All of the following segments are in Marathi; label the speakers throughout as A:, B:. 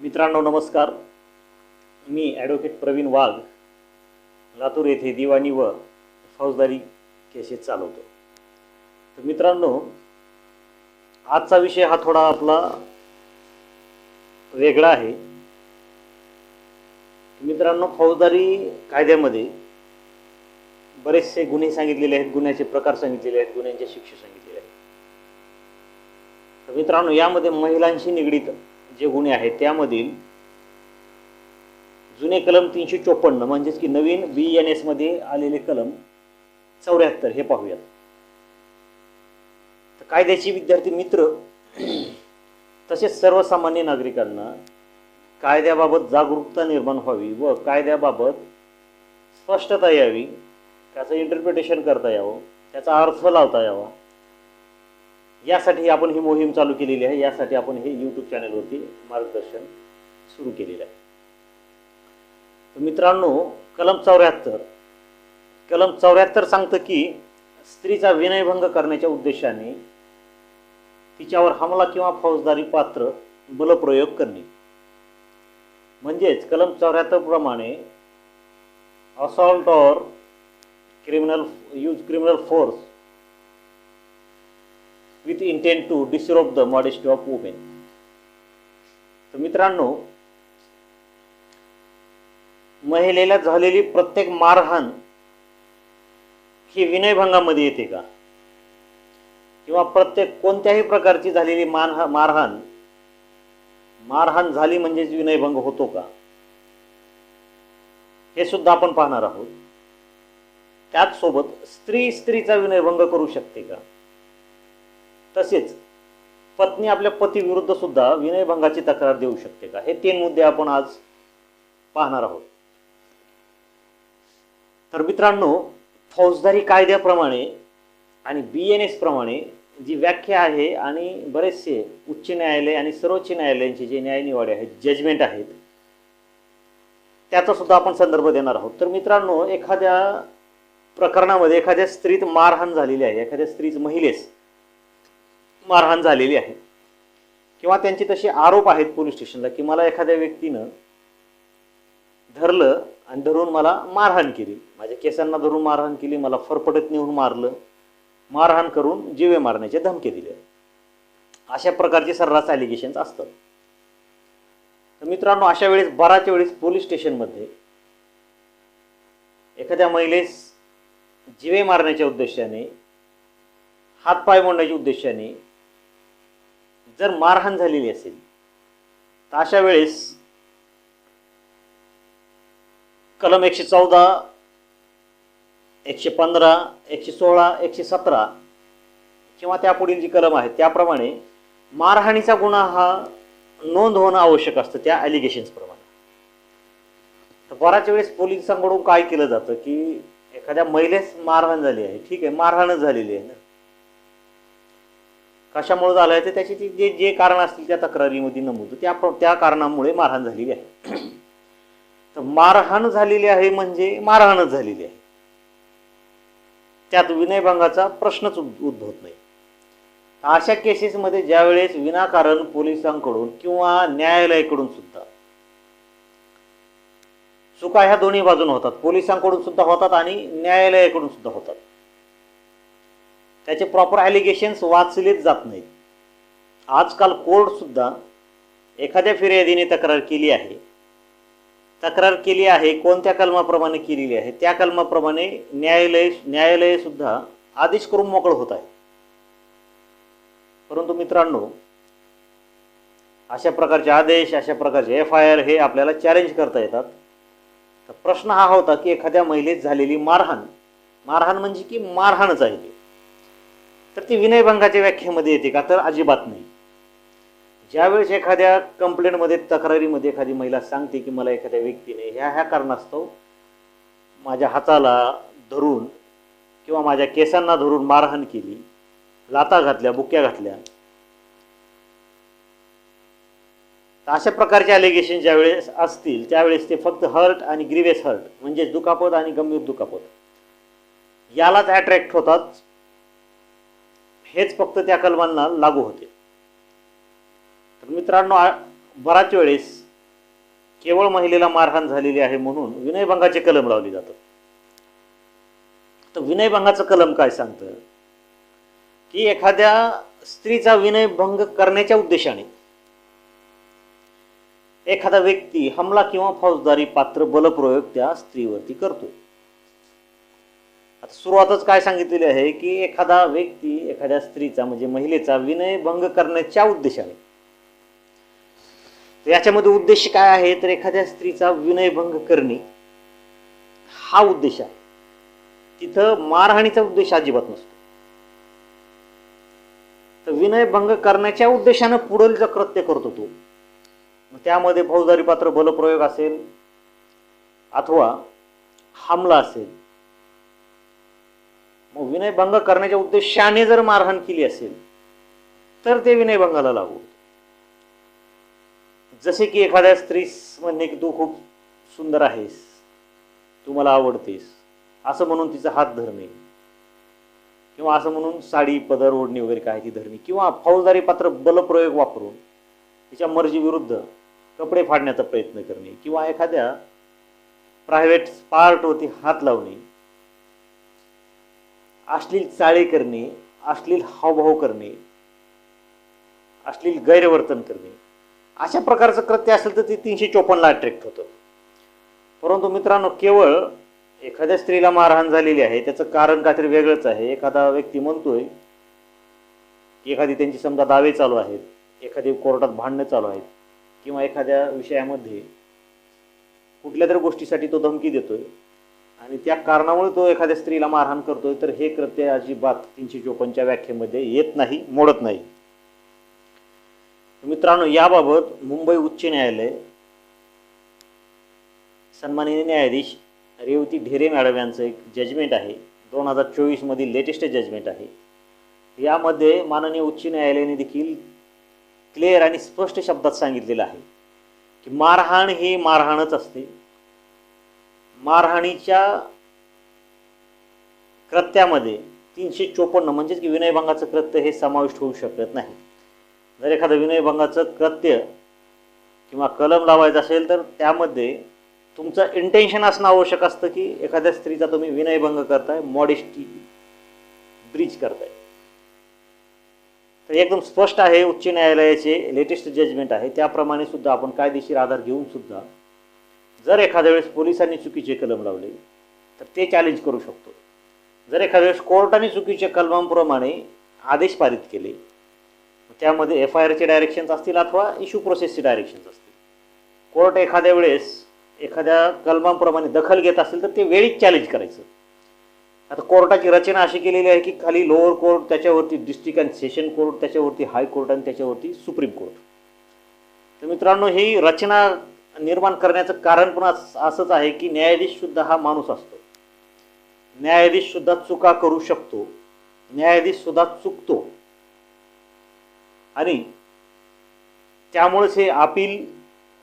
A: मित्रांनो नमस्कार. मी ॲडव्होकेट प्रवीण वाघ लातूर येथे दिवाणी व फौजदारी केसेस चालवतो. तर मित्रांनो आजचा विषय हा थोडा आपला वेगळा आहे. मित्रांनो फौजदारी कायद्यामध्ये बरेचसे गुन्हे सांगितलेले आहेत गुन्ह्याचे प्रकार सांगितलेले आहेत गुन्ह्यांच्या शिक्षा सांगितलेल्या आहेत तर मित्रांनो यामध्ये महिलांशी निगडीत जे गुन्हे आहेत त्यामधील जुने कलम तीनशे चोपन्न म्हणजेच की नवीन बी एन एसमध्ये आलेले कलम चौऱ्याहत्तर हे पाहूयात. तर कायद्याचे विद्यार्थी मित्र तसेच सर्वसामान्य नागरिकांना कायद्याबाबत जागरूकता निर्माण व्हावी व कायद्याबाबत स्पष्टता यावी त्याचं इंटरप्रिटेशन करता यावं त्याचा अर्थ लावता यावा यासाठी आपण ही मोहीम चालू केलेली आहे. यासाठी आपण हे यूट्यूब चॅनलवरती मार्गदर्शन सुरू केलेलं आहे. तर मित्रांनो कलम चौऱ्याहत्तर. कलम चौऱ्याहत्तर सांगतं की स्त्रीचा विनयभंग करण्याच्या उद्देशाने तिच्यावर हमला किंवा फौजदारी पात्र बलप्रयोग करणे. म्हणजेच कलम चौऱ्याहत्तर प्रमाणे assault or criminal use criminal force with intent to disrobe the modesty of women तर मित्रांनो महिलेला झालेली प्रत्येक मारहाण ही विनयभंगामध्ये येते का? किंवा प्रत्येक कोणत्याही प्रकारची झालेली मानहा मारहाण मारहाण झाली म्हणजेच विनयभंग होतो का? हे सुद्धा आपण पाहणार आहोत. त्याचसोबत स्त्री स्त्रीचा विनयभंग करू शकते का? तसेच पत्नी आपल्या पतीविरुद्ध सुद्धा विनयभंगाची तक्रार देऊ शकते का? हे तीन मुद्दे आपण आज पाहणार आहोत. तर मित्रांनो फौजदारी कायद्याप्रमाणे आणि बी एन एस प्रमाणे जी व्याख्या आहे आणि बरेचसे उच्च न्यायालय आणि सर्वोच्च न्यायालयांचे जे न्यायनिवाडे आहेत जजमेंट आहेत त्याचा सुद्धा आपण संदर्भ देणार आहोत. तर मित्रांनो एखाद्या प्रकरणामध्ये एखाद्या स्त्रीत मारहाण झालेली आहे एखाद्या स्त्रीच महिलेस मारहाण झालेली आहे. किंवा त्यांचे तसे आरोप आहेत पोलीस स्टेशनला की मला एखाद्या व्यक्तीनं धरलं आणि धरून मला मारहाण केली. माझ्या केसांना धरून मारहाण केली मला फरफटत नेऊन मारलं. मारहाण करून जीवे मारण्याचे धमके दिले. अशा प्रकारचे सर्रास ॲलिगेशन्स असतात. तर मित्रांनो अशा वेळेस बराच वेळेस पोलीस स्टेशनमध्ये एखाद्या महिलेस जीवे मारण्याच्या उद्देशाने हातपाय मोडण्याच्या उद्देशाने जर मारहाण झालेली असेल तर अशा वेळेस कलम एकशे चौदा एकशे पंधरा एकशे सोळा एकशे सतरा किंवा त्यापुढील जी कलम आहे त्याप्रमाणे मारहाणीचा गुन्हा हा नोंद होणं आवश्यक असतं त्या ॲलिगेशन्सप्रमाणे तर बऱ्याच वेळेस पोलिसांकडून काय केलं जातं की एखाद्या महिलेस मारहाण झाली आहे ठीक आहे मारहाणच झालेली आहे ना. कशामुळे झालं आहे तर त्याची ती जे जे कारण असतील त्या तक्रारीमध्ये नमूद. त्या त्या कारणामुळे मारहाण झालेली आहे. तर मारहाण झालेली आहे म्हणजे मारहाणच झालेली आहे. त्यात विनयभंगाचा प्रश्नच उद्भवत नाही. अशा केसेसमध्ये ज्यावेळेस विनाकारण पोलिसांकडून किंवा न्यायालयाकडून सुद्धा चुका ह्या दोन्ही बाजून होतात. पोलिसांकडून सुद्धा होतात आणि न्यायालयाकडून सुद्धा होतात. त्याचे प्रॉपर ॲलिगेशन्स वाचलेच जात नाहीत. आजकाल कोर्टसुद्धा एखाद्या फिर्यादीने तक्रार केली आहे. तक्रार केली आहे कोणत्या कलमाप्रमाणे केलेली आहे त्या कलमाप्रमाणे न्यायालय न्यायालयसुद्धा आदेश करून मोकळं होत आहे. परंतु मित्रांनो अशा प्रकारचे आदेश अशा प्रकारचे एफ आय आर हे आपल्याला चॅलेंज करता येतात. तर प्रश्न हा होता की एखाद्या महिलेत झालेली मारहाण मारहाण म्हणजे की मारहाणच आहे ती. तर ती विनयभंगाच्या व्याख्येमध्ये येते का? तर अजिबात नाही. ज्यावेळेस एखाद्या कंप्लेंटमध्ये तक्रारीमध्ये एखादी महिला सांगते की मला एखाद्या व्यक्तीने ह्या ह्या कारणास्तव माझ्या हाताला धरून किंवा माझ्या केसांना धरून मारहाण केली लाता घातल्या बुक्या घातल्या तर अशा प्रकारचे अलिगेशन ज्यावेळेस असतील त्यावेळेस ते फक्त हर्ट आणि ग्रीवेस हर्ट म्हणजे दुखापत आणि गंभीर दुखापत. यालाच अट्रॅक्ट होतात हेच फक्त त्या कलमांना लागू होते. तर मित्रांनो बऱ्याच बराच वेळेस केवळ महिलेला मारहाण झालेली आहे म्हणून विनयभंगाचे कलम लावले जातात. तर विनयभंगाचं कलम काय सांगतं? की एखाद्या स्त्रीचा विनयभंग करण्याच्या उद्देशाने एखादा व्यक्ती हमला किंवा फौजदारी पात्र बलप्रयोग त्या स्त्रीवरती करतो. आता सुरुवातच काय सांगितलेली आहे की एखादा व्यक्ती एखाद्या स्त्रीचा म्हणजे महिलेचा विनयभंग करण्याच्या उद्देशाने. याच्यामध्ये उद्देश काय आहे? तर एखाद्या स्त्रीचा विनयभंग करणे हा उद्देश आहे. तिथं मारहाणीचा उद्देश अजिबात नसतो. तर विनयभंग करण्याच्या उद्देशानं पुढलचं कृत्य करतो तो मग त्यामध्ये फौजदारी पात्र बलप्रयोग असेल अथवा हमला असेल मग विनयभंग करण्याच्या उद्देशाने जर मारहाण केली असेल तर ते विनयभंगाला लागू जसे की एखाद्या स्त्रीस म्हणणे की तू खूप सुंदर आहेस तू मला आवडतेस असं म्हणून तिचा हात धरणे किंवा असं म्हणून साडी पदर ओढणी वगैरे काय ती धरणे किंवा फौजदारी पात्र बलप्रयोग वापरून तिच्या मर्जीविरुद्ध कपडे फाडण्याचा प्रयत्न करणे किंवा एखाद्या प्रायव्हेट पार्टवरती हात लावणे अश्लील चाळे करणे अश्लील हावभाव करणे अश्लील गैरवर्तन करणे. अशा प्रकारचं कृत्य असेल तर ते तीनशे चोपन्नला अट्रॅक्ट होतं. परंतु मित्रांनो केवळ एखाद्या स्त्रीला मारहाण झालेली आहे त्याचं कारण काहीतरी वेगळंच आहे. एखादा व्यक्ती म्हणतोय की एखादी त्यांची समजा दावे चालू आहेत एखादी कोर्टात भांडणं चालू आहेत किंवा एखाद्या विषयामध्ये कुठल्या तरी गोष्टीसाठी तो धमकी देतोय. आणि त्या कारणामुळे तो एखाद्या स्त्रीला मारहाण करतोय तर हे कृत्य अजिबात तीनशे चोपन्नच्या व्याख्येमध्ये येत नाही मोडत नाही. मित्रांनो याबाबत मुंबई उच्च न्यायालय सन्माननीय न्यायाधीश रेवती ढेरे मॅडम यांचं एक जजमेंट आहे. दोन हजार चोवीसमधील लेटेस्ट जजमेंट आहे. यामध्ये माननीय उच्च न्यायालयाने देखील क्लिअर आणि स्पष्ट शब्दात सांगितलेलं आहे की मारहाण ही मारहाणच असते. मारहाणीच्या कृत्यामध्ये तीनशे चोपन्न म्हणजेच की विनयभंगाचं कृत्य हे समाविष्ट होऊ शकत नाही. जर एखादं विनयभंगाचं कृत्य किंवा कलम लावायचं असेल तर त्यामध्ये तुमचं इंटेन्शन असणं आवश्यक असतं की एखाद्या स्त्रीचा तुम्ही विनयभंग करताय मॉडेस्टी ब्रीच करताय. तर एकदम स्पष्ट आहे उच्च न्यायालयाचे लेटेस्ट जजमेंट आहे. त्याप्रमाणे सुद्धा आपण कायदेशीर आधार घेऊन सुद्धा जर एखाद्या वेळेस पोलिसांनी चुकीचे कलम लावले तर ते चॅलेंज करू शकतो. जर एखाद्या वेळेस कोर्टाने चुकीच्या कलमांप्रमाणे आदेश पारित केले त्यामध्ये एफ आय आरचे डायरेक्शन्स असतील अथवा इश्यू प्रोसेसचे डायरेक्शन्स असतील. कोर्ट एखाद्या वेळेस एखाद्या कलमांप्रमाणे दखल घेत असेल तर ते वेळीच चॅलेंज करायचं. आता कोर्टाची रचना अशी केलेली आहे की खाली लोअर कोर्ट त्याच्यावरती डिस्ट्रिक्ट अँड सेशन कोर्ट त्याच्यावरती हायकोर्ट आणि त्याच्यावरती सुप्रीम कोर्ट तर मित्रांनो ही रचना निर्माण करण्याचं कारण पण असंच आहे की न्यायाधीश सुद्धा हा माणूस असतो. न्यायाधीश सुद्धा चुका करू शकतो. न्यायाधीश सुद्धा चुकतो. आणि त्यामुळेच हे अपील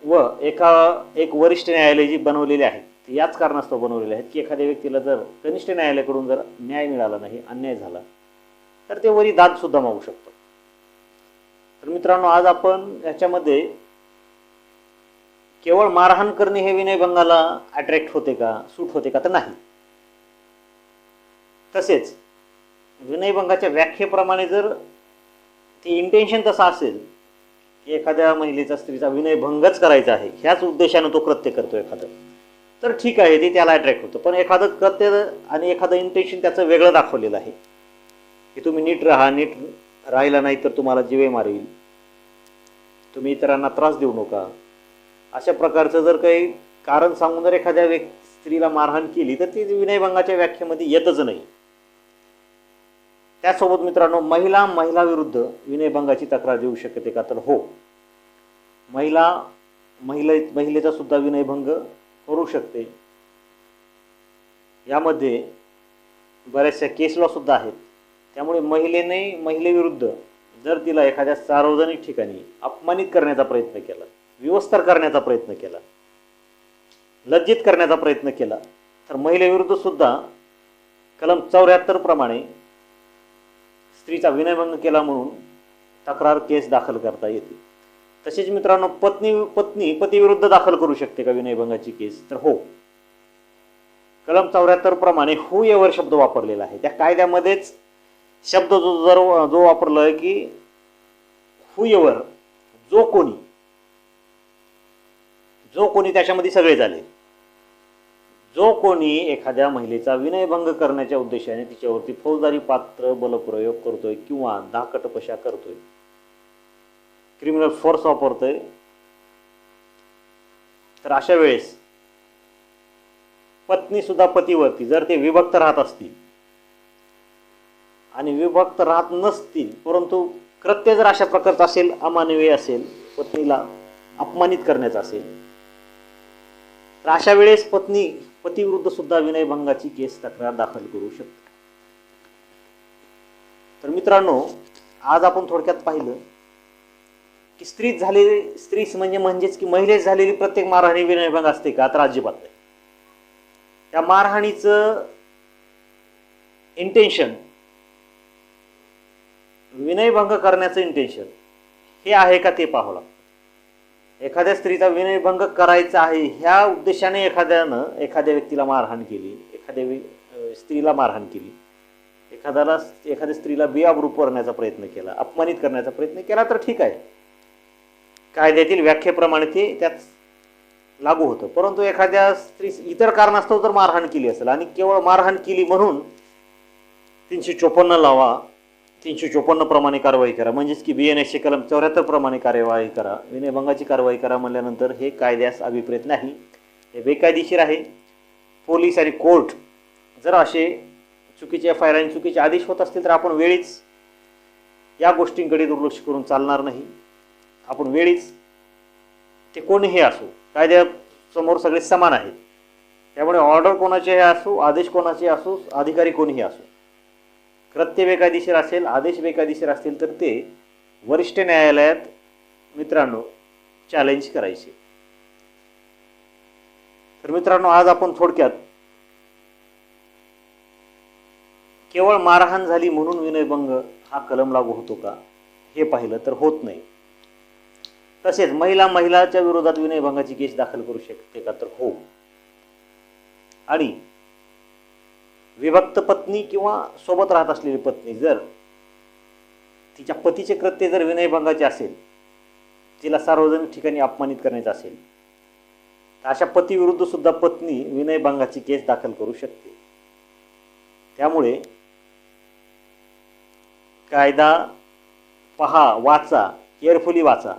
A: व एका एक वरिष्ठ न्यायालय जी बनवलेली आहेत ती याच कारणास्तव बनवलेले आहेत की एखाद्या व्यक्तीला जर कनिष्ठ न्यायालयाकडून जर न्याय मिळाला नाही अन्याय झाला तर ते वरी दादसुद्धा मागू शकतो. तर मित्रांनो आज आपण याच्यामध्ये केवळ मारहाण करणे हे विनयभंगाला अट्रॅक्ट होते का सूट होते का तर नाही. तसेच विनयभंगाच्या व्याख्येप्रमाणे जर ते इंटेन्शन तसं असेल की एखाद्या महिलेचा स्त्रीचा विनयभंगच करायचा आहे ह्याच उद्देशानं तो कृत्य करतो एखादं तर ठीक आहे ते त्याला अट्रॅक्ट होतं. पण एखादं कृत्य आणि एखादं इंटेन्शन त्याचं वेगळं दाखवलेलं आहे. की तुम्ही नीट राहा नीट राहिला नाही तर तुम्हाला जीवे मारेल. तुम्ही इतरांना त्रास देऊ नका. अशा प्रकारचं जर काही कारण सांगून जर एखाद्या व्यक्ती स्त्रीला मारहाण केली तर ती विनयभंगाच्या व्याख्येमध्ये येतच नाही. त्यासोबत मित्रांनो महिला महिला विरुद्ध विनयभंगाची तक्रार देऊ शकते का? तर हो. महिला महिले महिलेचा सुद्धा विनयभंग करू शकते. यामध्ये बऱ्याचशा केसला सुद्धा आहेत. त्यामुळे महिलेने महिलेविरुद्ध जर तिला एखाद्या सार्वजनिक ठिकाणी अपमानित करण्याचा प्रयत्न केला विवस्तर करण्याचा प्रयत्न केला. लज्जित करण्याचा प्रयत्न केला. तर महिलेविरुद्ध सुद्धा कलम चौऱ्याहत्तर प्रमाणे स्त्रीचा विनयभंग केला म्हणून तक्रार केस दाखल करता येते. तसेच मित्रांनो पत्नी पत्नी पतीविरुद्ध दाखल करू शकते का विनयभंगाची केस? तर हो. कलम चौऱ्याहत्तर प्रमाणे हु एवर शब्द वापरलेला आहे. त्या कायद्यामध्येच शब्द जो जर जो वापरला आहे की हु एवर जो कोणी जो कोणी त्याच्यामध्ये सगळे झाले जो कोणी एखाद्या महिलेचा विनयभंग करण्याच्या उद्देशाने तिच्यावरती फौजदारी पात्र बलप्रयोग करतोय किंवा दाकटपशा करतोय क्रिमिनल फोर्स वापरतोय तर अशा वेळेस पत्नी सुद्धा पतीवरती जर ते विभक्त राहत असतील आणि विभक्त राहत नसतील परंतु कृत्य जर अशा प्रकारचं असेल अमानवीय असेल पत्नीला अपमानित करण्याचं असेल तर अशा वेळेस पत्नी पतीविरुद्ध सुद्धा विनयभंगाची केस तक्रार दाखल करू शकते. तर मित्रांनो आज आपण थोडक्यात पाहिलं की स्त्रीच झालेली स्त्रीच म्हणजे म्हणजेच की महिलेच झालेली प्रत्येक मारहाणी विनयभंग असते का? तर अजिबात नाही. त्या मारहाणीचं इंटेन्शन विनयभंग करण्याचं इंटेन्शन हे आहे का ते पाहावं लागतं. एखाद्या स्त्रीचा विनयभंग करायचा आहे ह्या उद्देशाने एखाद्यानं एखाद्या व्यक्तीला मारहाण केली एखाद्या स्त्रीला मारहाण केली. एखाद्याला एखाद्या स्त्रीला बेआबरू करण्याचा प्रयत्न केला अपमानित करण्याचा प्रयत्न केला तर ठीक आहे. कायद्यातील व्याख्येप्रमाणे ते त्यात लागू होतं. परंतु एखाद्या स्त्री इतर कारणास्तव जर मारहाण केली असेल आणि केवळ मारहाण केली म्हणून तीनशे चोपन्न लावा तीनशे चोपन्न प्रमाणे कारवाई करा. म्हणजेच की बी एन एसचे कलम चौऱ्याहत्तर प्रमाणे कार्यवाही करा. विनयभंगाची कारवाई करा म्हणल्यानंतर हे कायद्यास अभिप्रेत नाही. हे बेकायदेशीर आहे. पोलीस आणि कोर्ट जर असे चुकीचे एफ आय आर आणि चुकीचे आदेश होत असतील तर आपण वेळीच या गोष्टींकडे दुर्लक्ष करून चालणार नाही. आपण वेळीच ते कोणीही असो कायद्यासमोर सगळे समान आहेत. त्यामुळे ऑर्डर कोणाचे असो आदेश कोणाचे असो अधिकारी कोणीही असो कृत्य बेकायदेशीर असेल आदेश बेकायदेशीर असतील तर ते वरिष्ठ न्यायालयात मित्रांनो चॅलेंज करायचे. तर मित्रांनो आज आपण थोडक्यात केवळ मारहाण झाली म्हणून विनयभंग हा कलम लागू होतो का हे पाहिलं तर होत नाही. तसेच महिला महिलाच्या विरोधात विनयभंगाची केस दाखल करू शकते का तर हो. आणि विभक्त पत्नी किंवा सोबत राहत असलेली पत्नी जर तिच्या पतीचे कृत्य जर विनयभंगाचे असेल तिला सार्वजनिक ठिकाणी अपमानित करण्याचे असेल तर अशा पतीविरुद्ध सुद्धा पत्नी विनयभंगाची केस दाखल करू शकते. त्यामुळे कायदा पहा वाचा केअरफुली वाचा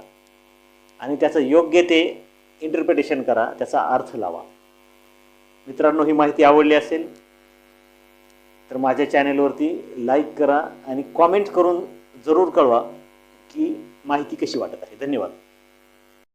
A: आणि त्याचं योग्य ते इंटरप्रिटेशन करा त्याचा अर्थ लावा. मित्रांनो ही माहिती आवडली असेल तर माझ्या चॅनेलवरती लाईक करा आणि कॉमेंट करून जरूर कळवा की माहिती कशी वाटत आहे. धन्यवाद.